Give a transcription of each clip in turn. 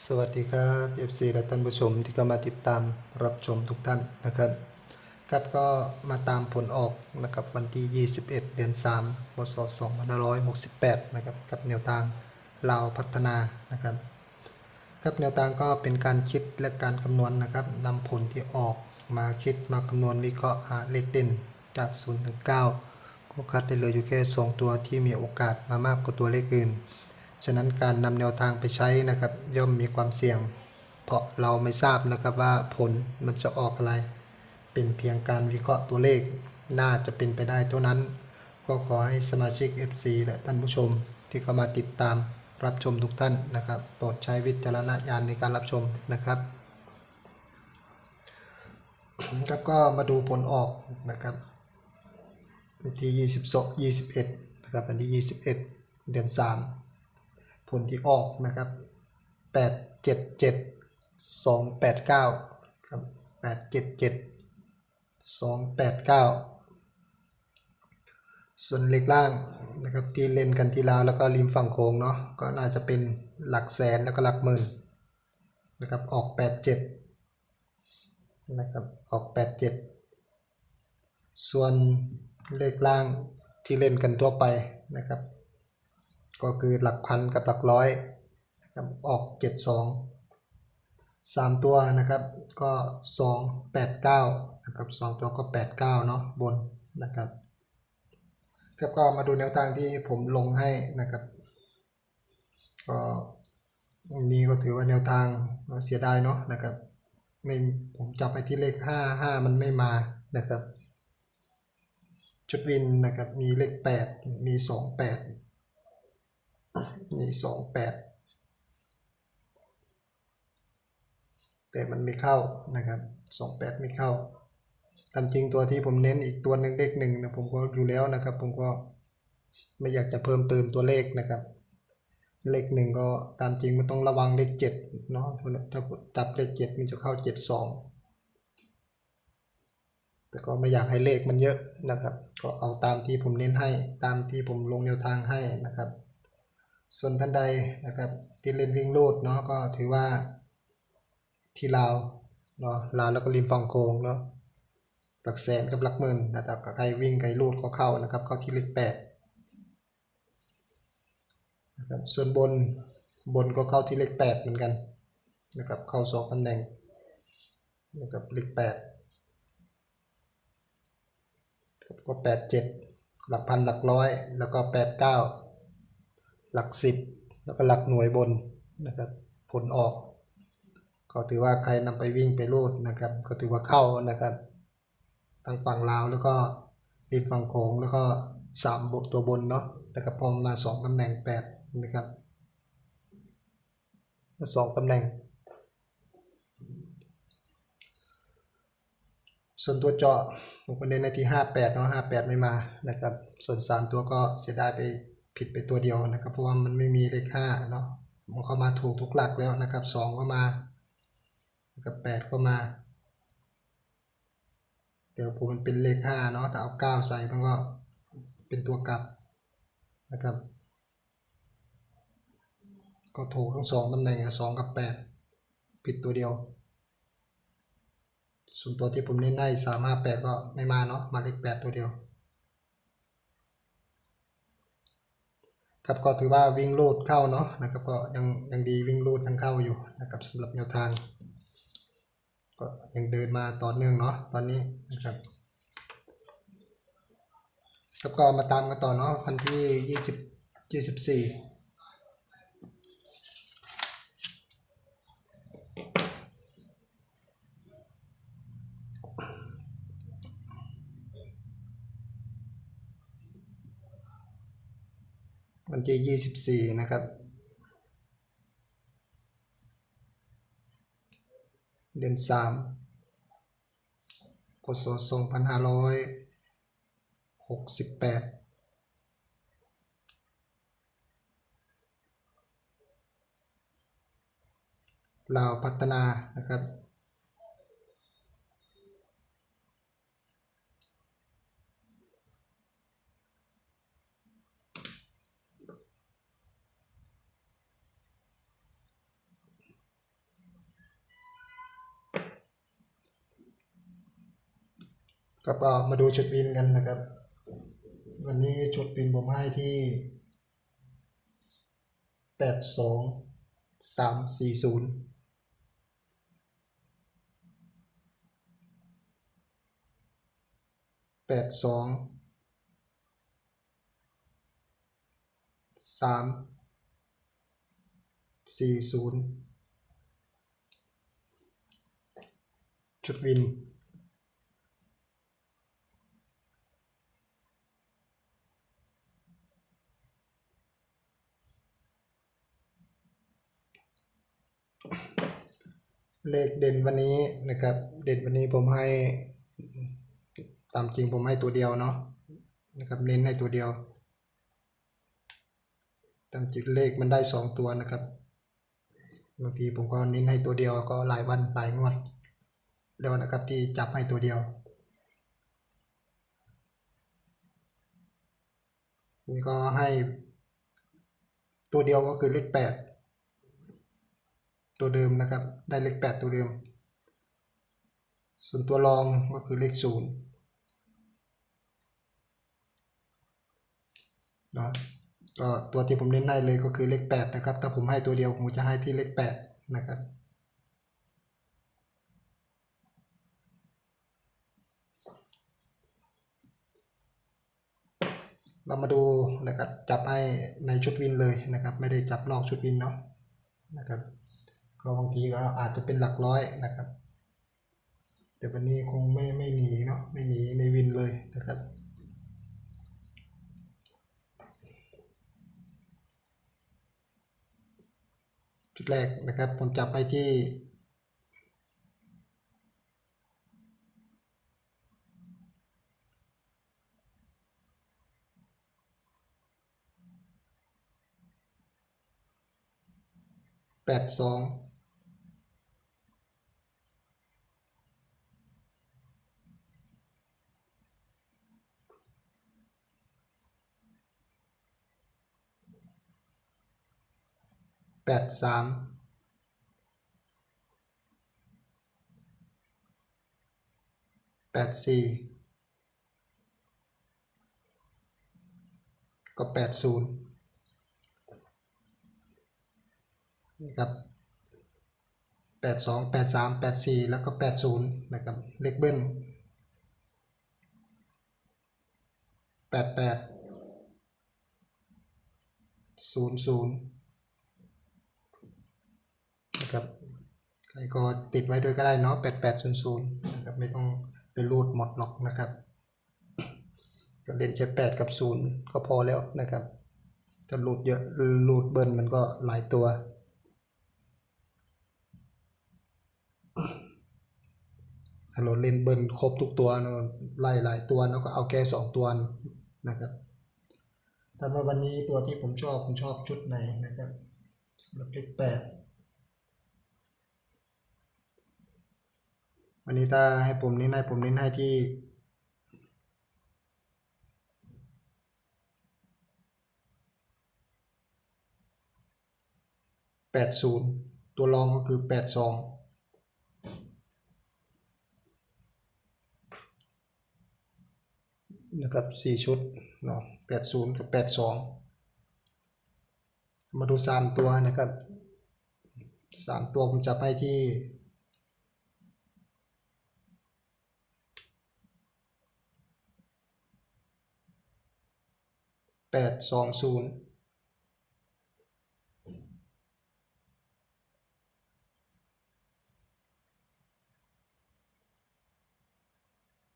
สวัสดีครับ FC และท่านผู้ชมที่เข้ามาติดตามรับชมทุกท่านนะครับครับก็มาตามผลออกนะครับวันที่ 21 เดือน3พศ2568 นะครับกับแนวทางลาวพัฒนานะครับครับแนวทางก็เป็นการคิดและการคำนวณนะครับนำผลที่ออกมาคิดมาคำนวณวิเคราะห์หาเลขเด่นจาก 0 ถึง 9 ก็คัดได้เลยอยู่แค่ 2 ตัวที่มีโอกาสมามากกว่าตัวเลขอื่น ฉะนั้นการนำแนวทางไปใช้นะครับ ย่อมมีความเสี่ยง เพราะเราไม่ทราบนะครับว่าผลมันจะออกอะไร เป็นเพียงการวิเคราะห์ตัวเลขน่าจะเป็นไปได้เท่านั้น ก็ขอให้สมาชิก FC และท่านผู้ชมที่เข้ามาติดตามรับชมทุกท่านนะครับ โปรดใช้วิจารณญาณในการรับชมนะครับครับก็มาดูผลออกนะครับวันที่ 22 21นะครับวันที่ 21 เดือน 3 ผลที่ออกนะครับ 8 7 7 2 8 9ครับ8 7 7 2 8 9 ส่วนเลขล่างนะครับที่เล่นกันที่ลาวแล้วก็ริมฝั่งโค้งเนาะก็น่าจะเป็นหลักแสนแล้วก็หลักหมื่นนะครับออก 8 7นะครับออก 8 7 ส่วนเลขล่างที่เล่นกันทั่วไปนะครับ ก็คือหลักพันกับหลักร้อยนะครับออก 72 3 ตัวนะครับก็ 2 8 9นะครับ2ตัวก็ 8 9 เนาะบนนะครับครับก็มาดูแนวทางที่ผมลงให้นะครับก็นี่ก็ถือว่าแนวทางเสียดายเนาะนะครับไม่ผมจับไปที่เลข 5 5 มันไม่มานะครับ ชุดวินนะครับมีเลข 8 มี 2 8มีสองแปดแต่มันไม่เข้านะครับสองแปดไม่เข้าตามจริงตัวที่ผมเน้นอีกตัวหนึ่งเลขหนึ่งนะผมก็อยู่แล้วนะครับ ผมก็ไม่อยากจะเพิ่มเติมตัวเลขนะครับ เลขหนึ่งก็ตามจริงมันต้องระวังเลขเจ็ดเนาะถ้าจับเลขเจ็ดมันจะเข้าเจ็ดสองแต่ก็ไม่อยากให้เลขมันเยอะนะครับ ก็เอาตามที่ผมเน้นให้ตามที่ผมลงแนวทางให้นะครับ ส่วนท่านใดนะครับที่เล่นวิ่งลูดเนาะก็ถือว่าที่ลาวเนาะลาวแล้วก็ริมฝั่งโคงเนาะหลักแสนกับหลักหมื่นนะครับใครวิ่งใครลูดก็เข้านะครับเข้าที่เลขแปดนะครับส่วนบนบนก็เข้าที่เลขแปดเหมือนกันนะครับเข้าสองตำแหน่งนะครับเลขแปดก็แปดเจ็ดหลักพันหลักร้อยแล้วก็แปดเก้า หลักสิบแล้วก็หลักหน่วยบนนะครับ ผลออก ก็ถือว่าใครนำไปวิ่งไปรูดนะครับ ก็ถือว่าเข้านะครับทางฝั่งลาวแล้วก็ริมฝั่งโขงแล้วก็สามบตัวบนเนาะนะครับพอมาสองตำแหน่งแปดนะครับสองตำแหน่ง ส่วนตัวเจาะผมก็เน้นในที่ห้าแปดเนาะห้าแปดไม่มานะครับ ส่วนสามตัวก็เสียดายไป ผิดไปตัวเดียวนะครับ เพราะว่ามันไม่มีเลขห้าเนาะมันเข้ามาถูกทุกหลักแล้วนะครับสองก็มานะครับแปดก็มาเดี๋ยวผมมันเป็นเลขห้าเนาะแต่เอาเก้าใส่มันก็เป็นตัวกลับนะครับ ก็ถูกทั้งสองตำแหน่งสองกับแปดผิดตัวเดียวส่วนตัวที่ผมเน้นได้สามห้าแปดก็ไม่มาเนาะมาเลขแปดตัวเดียว ครับก็ถือว่าวิ่งรูดเข้าเนาะนะครับก็ยังยังดีวิ่งรูดยังเข้าอยู่นะครับสำหรับแนวทาง ก็ยังเดินมาต่อเนื่องเนาะตอนนี้นะครับครับก็มาตามกันต่อเนาะวันที่ยี่สิบยี่สิบสี่ วันที่ยี่สิบสี่นะครับ เดือนสามพศสองพันห้าร้อยหกสิบแปดลาวพัฒนานะครับ ก็มาดูชุดวินกันนะครับ วันนี้ชุดวินผมให้ที่แปดสองสามสี่ศูนย์แปดสองสามสี่ศูนย์ชุดวิน เลขเด่นวันนี้นะครับ เด่นวันนี้ผมให้ ตามจริงผมให้ตัวเดียวเนาะนะครับเน้นให้ตัวเดียว ตามจริงเลขมันได้สองตัวนะครับบางทีผมก็เน้นให้ตัวเดียวก็หลายวันหลายงวดแล้วนะครับที่จับให้ตัวเดียวนี่ก็ให้ตัวเดียวก็คือเลขแปด ตัวเดิมนะครับ ได้เลขแปดตัวเดิม ส่วนตัวรองก็คือเลขศูนย์นะก็ตัวที่ผมเน้นให้เลยก็คือเลขแปดนะครับ ถ้าผมให้ตัวเดียวผมจะให้ที่เลขแปดนะครับเรามาดูนะครับจับให้ในชุดวินเลยนะครับ ไม่ได้จับนอกชุดวินเนาะนะครับ ก็บางทีก็อาจจะเป็นหลักร้อยนะครับ แต่วันนี้คงไม่ไม่มีเนาะไม่มีในวินเลยนะครับจุดแรกนะครับผมจับไปที่แปดสอง ดสามแปดสี่ก็แปดศูนย์นะครับแปดสองแปดสามแปดสี่แล้วก็แปดศูนย์นะครับเลขเบิ้ลแปดแปดศูนย์ศูนย์ นะครับใครก็ติดไว้ด้วยก็ได้เนาะแปดแปดศูนย์ศูนย์นะครับไม่ต้องไปรูดหมดหรอกนะครับก็เล่นแค่แปดกับศูนย์ก็พอแล้วนะครับถ้ารูดเยอะรูดเบิ้ลมันก็หลายตัวถ้าเราเล่นเบิ้ลครบทุกตัวเนอะไล่หลายตัวแล้วก็เอาแค่สองตัวนะครับแต่ว่าวันนี้ตัวที่ผมชอบผมชอบชุดไหนนะครับสำหรับเลขแปด วันนี้ถ้าให้ผมเน้นให้ผมเน้นให้ที่แปดศูนย์ตัวรองก็คือแปดสองนะครับสี่ชุดเนาะแปดศูนย์กับแปดสองมาดูสามตัวนะครับสามตัวผมจะไปที่ แปดสองศูนย์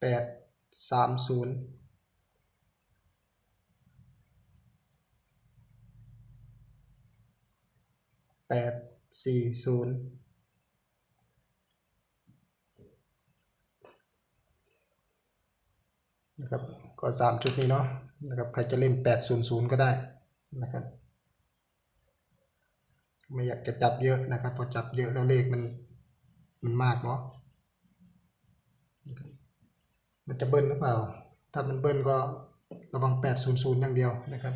แปดสามศูนย์แปดสี่ศูนย์นะครับก็สามชุดนี้เนาะ นะครับใครจะเล่นแปดศูนย์ศูนย์ก็ได้นะครับไม่อยากจะจับเยอะนะครับ พอจับเยอะแล้วเลขมันมันมากเนาะมันจะเบิ้ลหรือเปล่า ถ้ามันเบิ้ลก็ระวังแปดศูนย์ศูนย์อย่างเดียวนะครับ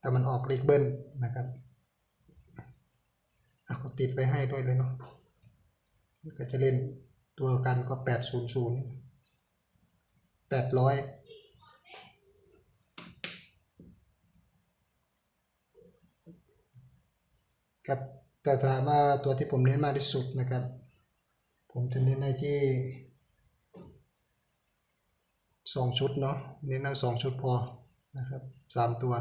ถ้ามันออกเลขเบิ้ลนะครับอะก็ติดไปให้ด้วยเลยเนาะก็จะเล่นตัวกันก็แปดศูนย์ศูนย์ แปดร้อยครับแต่ถามว่าตัวที่ผมเน้นมากที่สุดนะครับ ผมจะเน้นในที่สองชุดเนาะเน้นเอาสองชุดพอนะครับสามตัว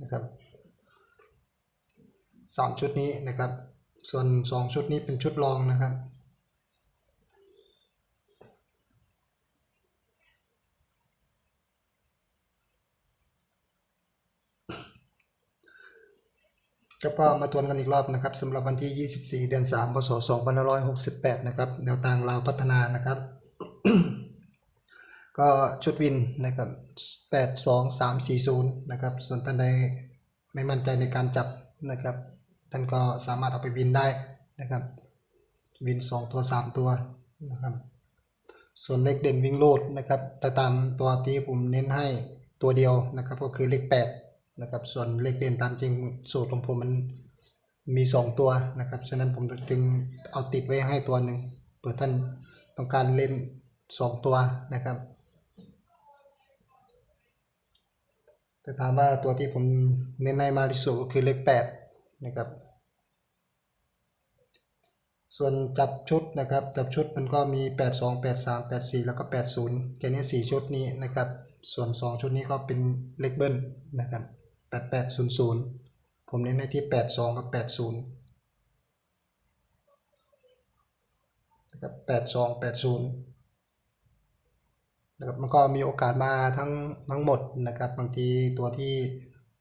นะครับสามชุดนี้นะครับ ส่วนสองชุดนี้เป็นชุดรองนะครับ ก็พอมาทวนกันอีกรอบนะครับสำหรับวันที่ 24 เดือน 3 พศ 2568 นะครับแนวทางลาวพัฒนานะครับ ก็ชุดวินนะครับ 8 2 3 4 0 นะครับ ส่วนท่านใดไม่มั่นใจในการจับนะครับ ท่านก็สามารถเอาไปวินได้นะครับ วิน 2 ตัว 3 ตัวนะครับ ส่วนเลขเด่นวิ่งโลดนะครับแต่ตามตัวที่ผมเน้นให้ตัวเดียวนะครับ ก็คือเลข8นะครับ ส่วนเลขเด่นตามจริงสูตรของผมมันมี 2 ตัวนะครับ ฉะนั้นผมจึงเอาติดไว้ให้ตัวหนึ่งเผื่อท่านต้องการเล่น 2 ตัวนะครับแต่ถามว่าตัวที่ผมเน้นให้มากที่สุดก็คือเลข8 นะครับ ส่วนจับชุดนะครับ จับชุดมันก็มี 8 2 8 3 8 4 แล้วก็ 80แค่นี้4ชุดนี้นะครับ ส่วน 2 ชุดนี้ก็เป็นเลขเบิ้ลนะครับ 8800 ผมเน้นในที่ 82 กับ 80นะครับ82 80นะครับมันก็มีโอกาสมาทั้งทั้งหมดนะครับ บางทีตัวที่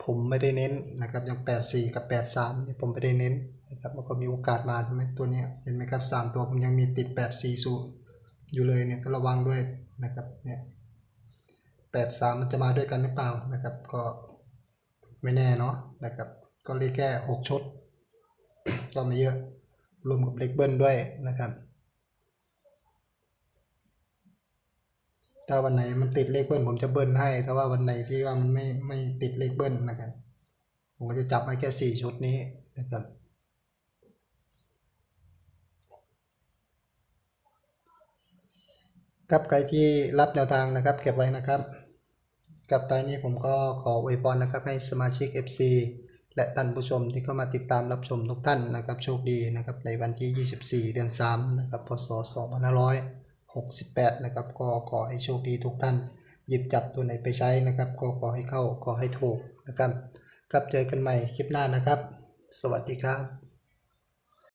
ผมไม่ได้เน้นนะครับอย่าง 84 กับ 83เนี่ยผมไม่ได้เน้นนะครับมันก็มีโอกาสมาใช่ไหมตัวนี้เห็นไหมครับ 3 ตัวผมยังมีติด 840 อยู่เลยเนี่ยก็ระวังด้วยนะครับเนี่ย83 มันจะมาด้วยกันหรือเปล่านะครับ ก็ไม่แน่เนาะนะครับ ก็เลยแค่ 6ชุดก็ไม่เยอะรวมกับเล็กเบิ้ลด้วยนะครับ ถ้าวันไหนมันติดเลขเบิ้ลผมจะเบิ้ลให้ ถ้าว่าวันไหนที่ว่ามันไม่ไม่ติดเลขเบิ้ลนะครับ ผมก็จะจับให้แค่สี่ชุดนี้นะครับครับใครที่รับแนวทางนะครับ เก็บไว้นะครับ กับตอนนี้ผมก็ขออวยพรนะครับให้สมาชิก FC และท่านผู้ชมที่เข้ามาติดตามรับชมทุกท่านนะครับ โชคดีนะครับในวันที่ 24 เดือน 3 นะครับ พศ 68 นะครับ ก็ขอให้โชคดีทุกท่าน หยิบจับตัวไหนไปใช้นะครับ ก็ขอให้เข้า ขอให้ถูกนะครับ กลับเจอกันใหม่คลิปหน้านะครับ สวัสดีครับ